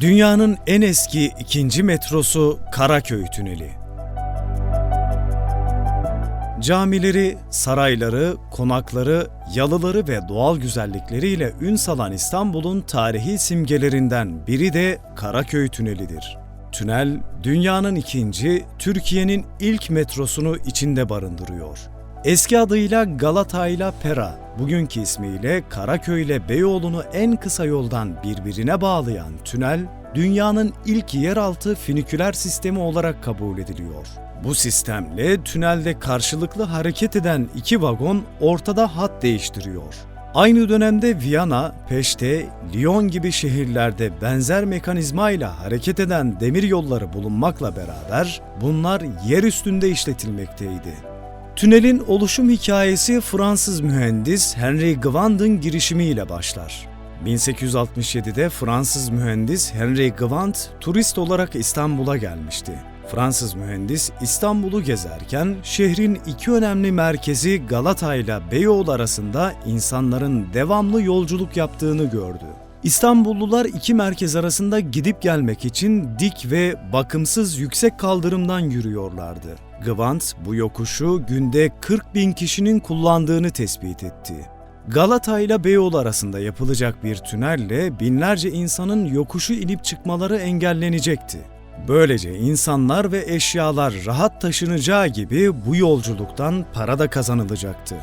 Dünyanın en eski ikinci metrosu Karaköy Tüneli. Camileri, sarayları, konakları, yalıları ve doğal güzellikleriyle ün salan İstanbul'un tarihi simgelerinden biri de Karaköy Tüneli'dir. Tünel, dünyanın ikinci, Türkiye'nin ilk metrosunu içinde barındırıyor. Eski adıyla Galata ile Pera, bugünkü ismiyle Karaköy ile Beyoğlu'nu en kısa yoldan birbirine bağlayan tünel, dünyanın ilk yeraltı finiküler sistemi olarak kabul ediliyor. Bu sistemle tünelde karşılıklı hareket eden iki vagon ortada hat değiştiriyor. Aynı dönemde Viyana, Peşte, Lyon gibi şehirlerde benzer mekanizmayla hareket eden demir yolları bulunmakla beraber bunlar yer üstünde işletilmekteydi. Tünelin oluşum hikayesi Fransız mühendis Henry Gavand'ın girişimiyle başlar. 1867'de Fransız mühendis Henry Gavand turist olarak İstanbul'a gelmişti. Fransız mühendis İstanbul'u gezerken şehrin iki önemli merkezi Galata ile Beyoğlu arasında insanların devamlı yolculuk yaptığını gördü. İstanbullular iki merkez arasında gidip gelmek için dik ve bakımsız yüksek kaldırımdan yürüyorlardı. Gvant bu yokuşu günde 40 bin kişinin kullandığını tespit etti. Galata ile Beyoğlu arasında yapılacak bir tünelle binlerce insanın yokuşu inip çıkmaları engellenecekti. Böylece insanlar ve eşyalar rahat taşınacağı gibi bu yolculuktan para da kazanılacaktı.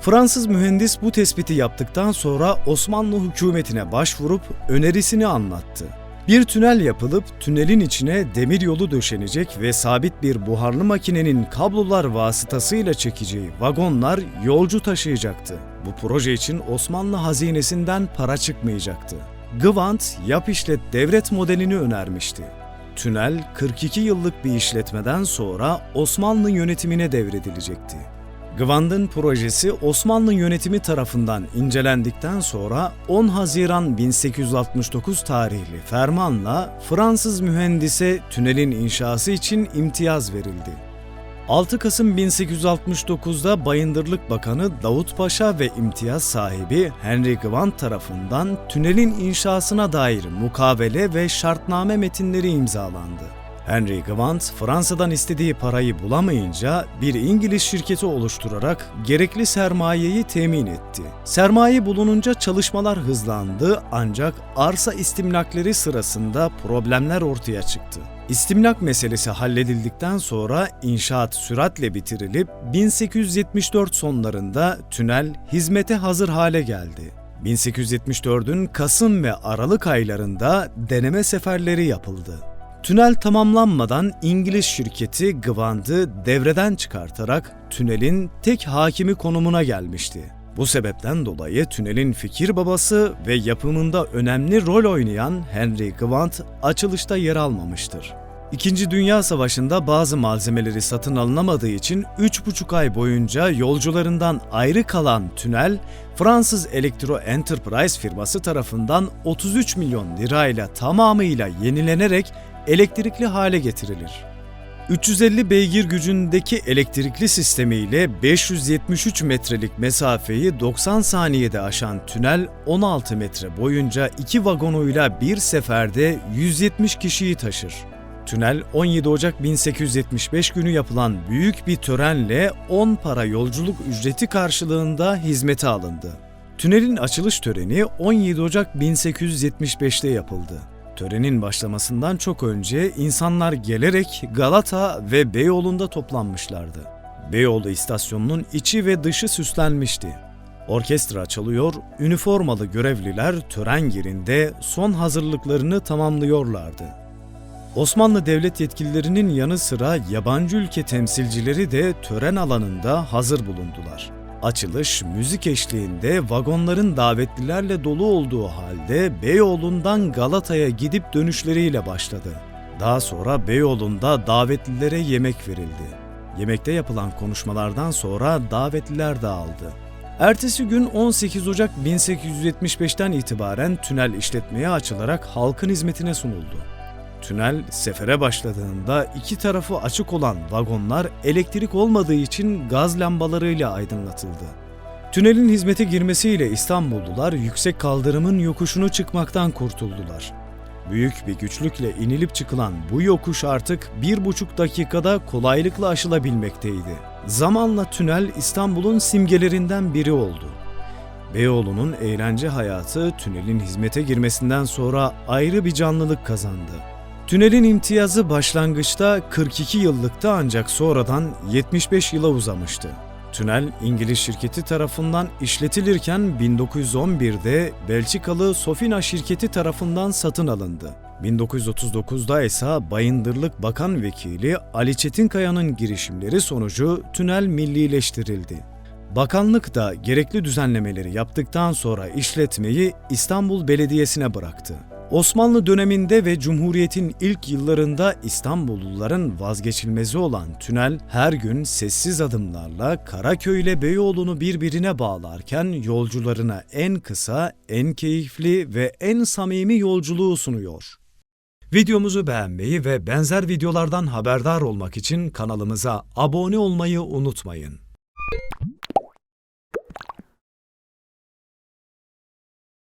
Fransız mühendis bu tespiti yaptıktan sonra Osmanlı hükümetine başvurup önerisini anlattı. Bir tünel yapılıp tünelin içine demir yolu döşenecek ve sabit bir buharlı makinenin kablolar vasıtasıyla çekeceği vagonlar yolcu taşıyacaktı. Bu proje için Osmanlı hazinesinden para çıkmayacaktı. Gvant yap işlet devret modelini önermişti. Tünel 42 yıllık bir işletmeden sonra Osmanlı yönetimine devredilecekti. Gvand'ın projesi Osmanlı yönetimi tarafından incelendikten sonra 10 Haziran 1869 tarihli fermanla Fransız mühendise tünelin inşası için imtiyaz verildi. 6 Kasım 1869'da Bayındırlık Bakanı Davut Paşa ve imtiyaz sahibi Henry Gvand tarafından tünelin inşasına dair mukavele ve şartname metinleri imzalandı. Henry Gvand, Fransa'dan istediği parayı bulamayınca bir İngiliz şirketi oluşturarak gerekli sermayeyi temin etti. Sermaye bulununca çalışmalar hızlandı ancak arsa istimlakleri sırasında problemler ortaya çıktı. İstimlak meselesi halledildikten sonra inşaat süratle bitirilip 1874 sonlarında tünel hizmete hazır hale geldi. 1874'ün Kasım ve Aralık aylarında deneme seferleri yapıldı. Tünel tamamlanmadan İngiliz şirketi Gvand'ı devreden çıkartarak tünelin tek hakimi konumuna gelmişti. Bu sebepten dolayı tünelin fikir babası ve yapımında önemli rol oynayan Henry Gvand açılışta yer almamıştır. İkinci Dünya Savaşı'nda bazı malzemeleri satın alınamadığı için 3,5 ay boyunca yolcularından ayrı kalan tünel, Fransız Elektro Enterprise firması tarafından 33 milyon lirayla tamamıyla yenilenerek elektrikli hale getirilir. 350 beygir gücündeki elektrikli sistemiyle 573 metrelik mesafeyi 90 saniyede aşan tünel 16 metre boyunca iki vagonuyla bir seferde 170 kişiyi taşır. Tünel 17 Ocak 1875 günü yapılan büyük bir törenle 10 para yolculuk ücreti karşılığında hizmete alındı. Tünelin açılış töreni 17 Ocak 1875'te yapıldı. Törenin başlamasından çok önce insanlar gelerek Galata ve Beyoğlu'nda toplanmışlardı. Beyoğlu istasyonunun içi ve dışı süslenmişti. Orkestra çalıyor, üniformalı görevliler tören yerinde son hazırlıklarını tamamlıyorlardı. Osmanlı devlet yetkililerinin yanı sıra yabancı ülke temsilcileri de tören alanında hazır bulundular. Açılış müzik eşliğinde vagonların davetlilerle dolu olduğu halde Beyoğlu'ndan Galata'ya gidip dönüşleriyle başladı. Daha sonra Beyoğlu'nda davetlilere yemek verildi. Yemekte yapılan konuşmalardan sonra davetliler dağıldı. Ertesi gün 18 Ocak 1875'ten itibaren tünel işletmeye açılarak halkın hizmetine sunuldu. Tünel sefere başladığında iki tarafı açık olan vagonlar elektrik olmadığı için gaz lambalarıyla aydınlatıldı. Tünelin hizmete girmesiyle İstanbullular yüksek kaldırımın yokuşunu çıkmaktan kurtuldular. Büyük bir güçlükle inilip çıkılan bu yokuş artık bir buçuk dakikada kolaylıkla aşılabilmekteydi. Zamanla tünel İstanbul'un simgelerinden biri oldu. Beyoğlu'nun eğlence hayatı tünelin hizmete girmesinden sonra ayrı bir canlılık kazandı. Tünelin imtiyazı başlangıçta 42 yıllıkta ancak sonradan 75 yıla uzamıştı. Tünel İngiliz şirketi tarafından işletilirken 1911'de Belçikalı Sofina şirketi tarafından satın alındı. 1939'da ise Bayındırlık Bakan Vekili Ali Çetinkaya'nın girişimleri sonucu tünel millileştirildi. Bakanlık da gerekli düzenlemeleri yaptıktan sonra işletmeyi İstanbul Belediyesi'ne bıraktı. Osmanlı döneminde ve Cumhuriyet'in ilk yıllarında İstanbulluların vazgeçilmezi olan tünel her gün sessiz adımlarla Karaköy ile Beyoğlu'nu birbirine bağlarken yolcularına en kısa, en keyifli ve en samimi yolculuğu sunuyor. Videomuzu beğenmeyi ve benzer videolardan haberdar olmak için kanalımıza abone olmayı unutmayın.